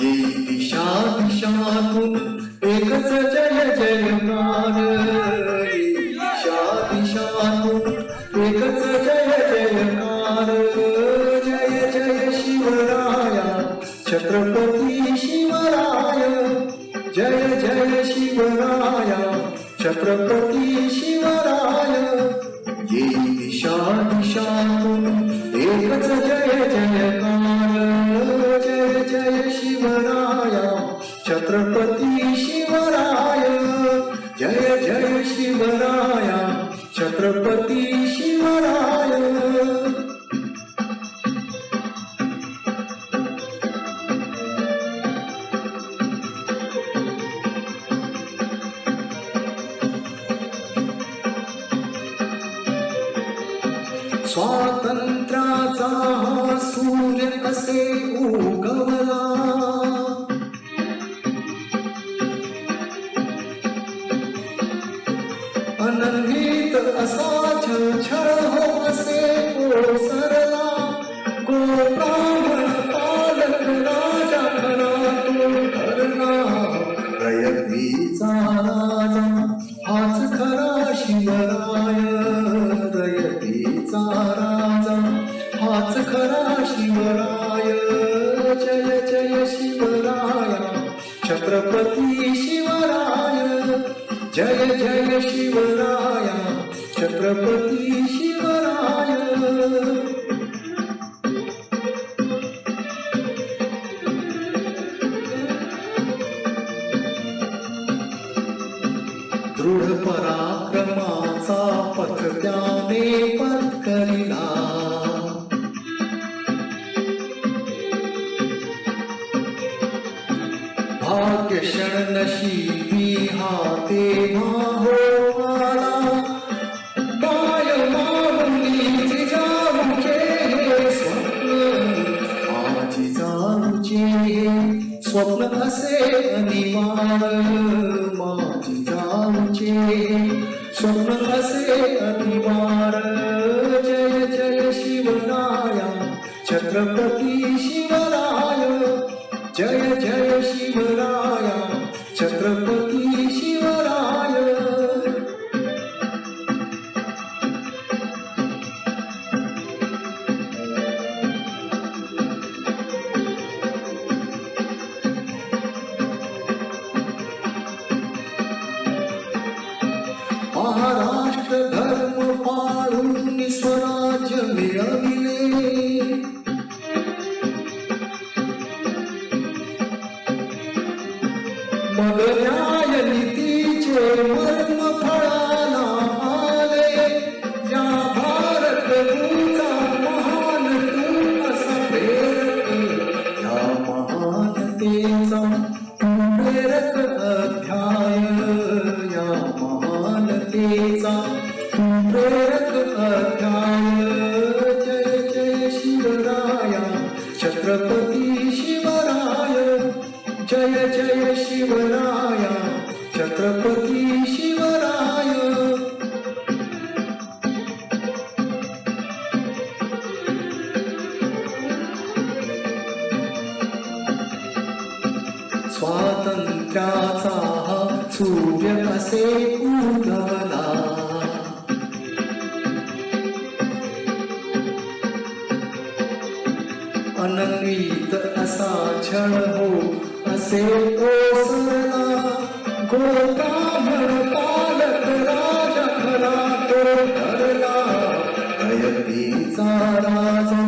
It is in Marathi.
येई दिशा दिशातून एकच जय जयकार येई दिशा दिशातून एकच जय जयकार जय जय शिवराया छत्रपती शिवराय. जय जय शिवराया छत्रपती शिवराय. येई दिशा दिशातून एकच जय जयकार जय जय शिवराया छत्रपती स्वातंत्र्याचा हा सूर्य कसे उगवला शिवराया छत्रपती शिवराय जय जय शिवराया छत्रपती शिवराय। दृढ पराक्रमाचा पथ त्याने पत्करिला। भाग्य क्षण नशिबी हा तेव्हा हो आला माय माऊलीचे जाऊचे हे स्वप्न माझी जाऊचे स्वप्न असे अनिवार माझी जाऊचे स्वप्न असे अनिवार जय जय शिवराया छत्रपती शिवराय। जय जय छत्रपती शिवराय महाराष्ट्र धर्म पाळून मग न्याय नीतीचे मर्म फळाला आले. या भारत तुमचा महान तू असा प्रेरक. या महानतेचा तू प्रेरक अध्याय. या महानतेचा तू प्रेरक अध्याय. जय जय शिवराया. छत्रपती शिवराय. जय जय मित्राचा हा सूर्य कसे उगवला? अनन्वित असा छळ हो असे ओसरला? गोका पालक राजा खरा तो ठरला. राजा